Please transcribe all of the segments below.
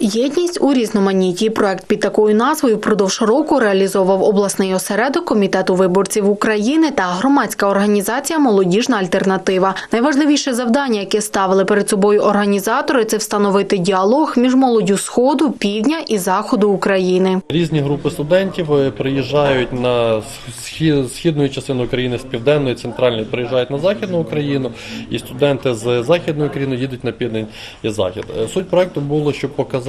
Єдність у різноманітті. Проект під такою назвою впродовж року реалізовував обласний осередок комітету виборців України та громадська організація Молодіжна альтернатива. Найважливіше завдання, яке ставили перед собою організатори, це встановити діалог між молоддю сходу, півдня і заходу України. Різні групи студентів е, приїжджають на схід, східної частини України, з південної, центральної приїжджають на західну Україну, і студенти з західної України їдуть на південь і захід. Е, Суть проекту було, щоб показати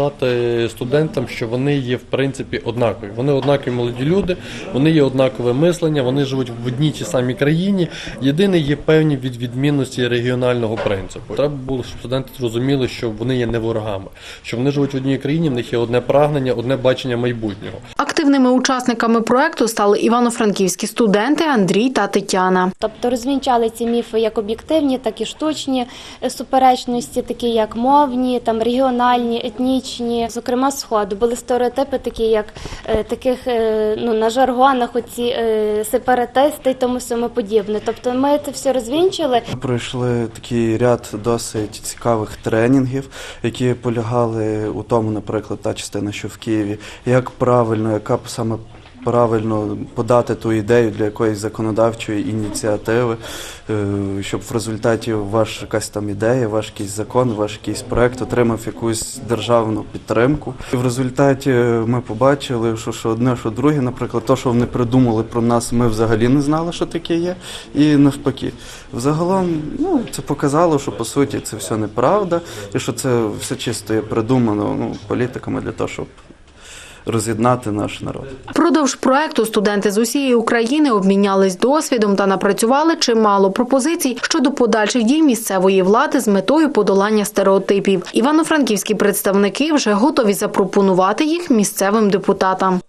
студентам, що вони є в принципі однакові. Вони однакові молоді люди, вони є однакове мислення, вони живуть в одній тій самій країні. Єдине є певні від відмінності регіонального принципу. Треба було, щоб студенти зрозуміли, що вони є не ворогами, що вони живуть в одній країні, в них є одне прагнення, одне бачення майбутнього. Активними учасниками проекту стали івано-франківські студенти Андрій та Тетяна. Тобто розвінчали ці міфи як об'єктивні, так і штучні е, суперечності, такі як мовні, там регіональні, етнічні, зокрема сходу. Були стереотипи, такі як е, таких е, ну на жаргонах, оці е, сепаратисти і тому саме подібне. Тобто ми це все розвінчили. Пройшли такий ряд досить цікавих тренінгів, які полягали у тому, наприклад, та частина, що в Києві, як правильно, яка саме правильно подати ту ідею для якоїсь законодавчої ініціативи, е, щоб в результаті ваш якась там ідея, ваш якийсь закон, ваш якийсь проект отримав якусь державну підтримку. І в результаті ми побачили, що, що одне, що друге, наприклад, то, що вони придумали про нас, ми взагалі не знали, що таке є, і навпаки. Взагалом, ну, це показало, що по суті це все неправда, і що це все чисто є придумано ну, політиками для того, щоб роз'єднати наш народ. Продовж проекту студенти з усієї України обмінялись досвідом та напрацювали чимало пропозицій щодо подальших дій місцевої влади з метою подолання стереотипів. Івано-франківські представники вже готові запропонувати їх місцевим депутатам.